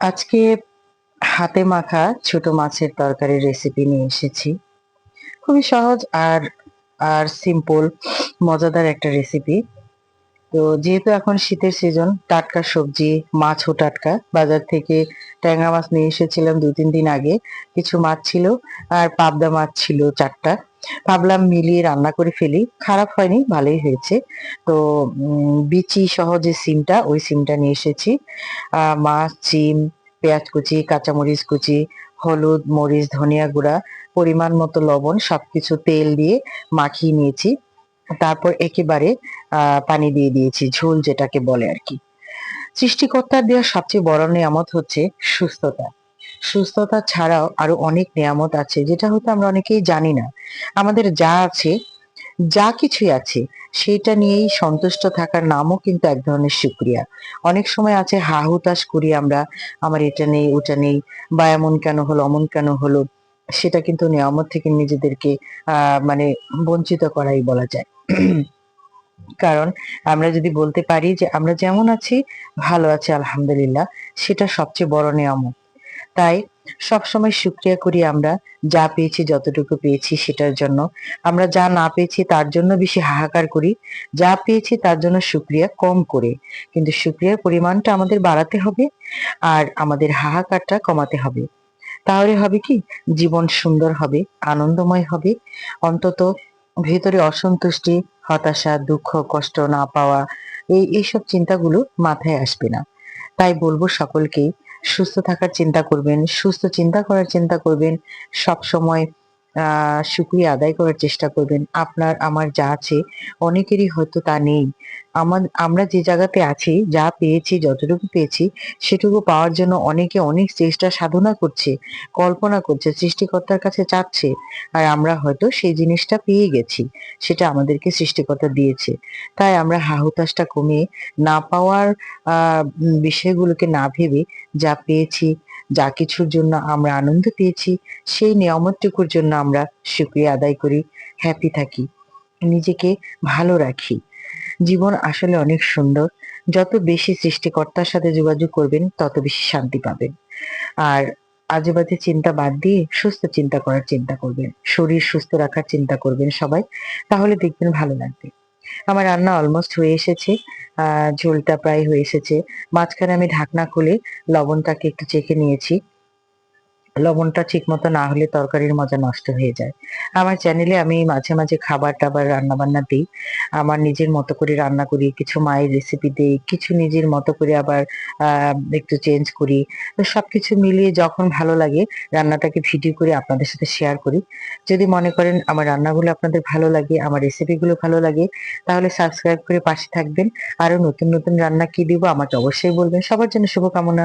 আজকে হাতে মাখা ছোট মাছের তরকারির রেসিপি নিয়ে এসেছি। খুবই সহজ আর আর সিম্পল মজাদার একটা রেসিপি তো যেহেতু এখন শীতের সিজন টাটকা সবজি, মাছও টাটকা। বাজার থেকে ট্যাংরা মাছ নিয়ে এসেছিলাম দুই তিন দিন আগে। কিছু মাছ ছিল আর পাবদা মাছ ছিল চারটা। ভাবলাম মিলিয়ে রান্না করে ফেলি। খারাপ হয়নি, ভালোই হয়েছে। তো বিচি সহ যে সিমটা, ওই সিমটা নিয়ে এসেছি। মাছ, সিম, পেঁয়াজ কুচি, কাঁচামরিচ কুচি, হলুদ, মরিচ, ধনিয়া গুঁড়া, পরিমাণ মতো লবণ, সবকিছু তেল দিয়ে মাখিয়ে নিয়েছি। তারপর একেবারে পানি দিয়ে দিয়েছি, ঝোল যেটাকে বলে আর কি। সৃষ্টিকর্তার দেওয়া সবচেয়ে বড় নিয়ামত হচ্ছে সুস্থতা। সুস্থতা ছাড়াও আরও অনেক নিয়ামত আছে, যেটা হয়তো আমরা অনেকেই জানি না। আমাদের যা আছে, যা কিছুই আছে, সেটা নিয়েই সন্তুষ্ট থাকার নামও কিন্তু এক ধরনের শুক্রিয়া অনেক সময় আছে হা হুতাশ করি আমরা, আমার এটা নেই, ওটা নেই, বা এমন কেন হলো, অমন কেন হলো, সেটা কিন্তু নিয়ামত থেকে নিজেদেরকে, আহ মানে বঞ্চিত করাই বলা যায়। কারণ আমরা যদি বলতে পারি যে আমরা যেমন আছি, ভালো আছি, আলহামদুলিল্লাহ, সেটা সবচেয়ে বড় নিয়ামত। তাই সবসময় শুক্রিয়া করি আমরা যা পেয়েছি, যতটুকু পেয়েছি সেটার জন্য। আমরা যা না পেয়েছি তার জন্য বেশি হাহাকার করি, যা পেয়েছি তার জন্য শুক্রিয়া কম করে। কিন্তু শুক্রিয়ার পরিমাণটা আমাদের বাড়াতে হবে আর আমাদের হাহাকারটা কমাতে হবে। তাহলে হবে কি? জীবন সুন্দর হবে, আনন্দময় হবে। অন্তত ভেতরে অসন্তুষ্টি হতাশা, দুঃখ, কষ্ট না পাওয়া, এই এইসব চিন্তাগুলো মাথায় আসবে না। তাই বলব সকলকেই, সুস্থ থাকার চিন্তা করবেন, সুস্থ চিন্তা করার চিন্তা করবেন সব সময় শুক্রিয়া আদায় করার চেষ্টা করবেন। আপনার, আমার যা আছে, অনেকেরই হয়তো তা নেই। আমার, আমরা যে জায়গাতে আছি, যা পেয়েছি, যতটুকু পেয়েছি, সেটুকু পাওয়ার জন্য অনেকে অনেক চেষ্টা সাধনা করছে, কল্পনা করছে, সৃষ্টিকর্তার কাছে চাচ্ছে, আর আমরা হয়তো সেই জিনিসটা পেয়ে গেছি, সেটা আমাদেরকে সৃষ্টিকর্তা দিয়েছে। তাই আমরা হাহুতাশটা কমিয়ে না পাওয়ার বিষয়গুলোকে না ভেবে যা পেয়েছি যা কিছুর জন্য আমরা আনন্দ পেয়েছি, সেই নিয়ামতটুকুর জন্য আমরা শুক্রিয়া আদায় করি হ্যাপি থাকি, নিজেকে ভালো রাখি। জীবন আসলে অনেক সুন্দর, যত বেশি সৃষ্টিকর্তার সাথে যোগাযোগ করবেন, তত বেশি শান্তি পাবেন। আর আজে বাজে চিন্তা বাদ দিয়ে সুস্থ চিন্তা করার চিন্তা করবেন, শরীর সুস্থ রাখার চিন্তা করবেন সবাই, তাহলে দেখবেন ভালো লাগবে। আমার রান্না অলমোস্ট হয়ে এসেছে ঝোলটা প্রায় হয়ে এসেছে। মাঝখানে আমি ঢাকনা খুলে লবণটাকে একটু চেখে নিয়েছি। লবণটা ঠিক মতো না হলে তরকারির মজা নষ্ট হয়ে যায়। আমার চ্যানেলে আমি মাঝে মাঝে খাবার টাবার রান্না বান্না দিই। আমার নিজের মতো করে রান্না করি, কিছু মায়ের রেসিপি দিই, কিছু নিজের মতো করে আবার একটু চেঞ্জ করি। তো সবকিছু মিলিয়ে যখন ভালো লাগে, রান্নাটাকে ভিডিও করে আপনাদের সাথে শেয়ার করি। যদি মনে করেন আমার রান্নাগুলো আপনাদের ভালো লাগে, আমার রেসিপিগুলো ভালো লাগে, তাহলে সাবস্ক্রাইব করে পাশে থাকবেন। আরও নতুন নতুন রান্না কি দিব আমাকে অবশ্যই বলবেন। সবার জন্য শুভকামনা।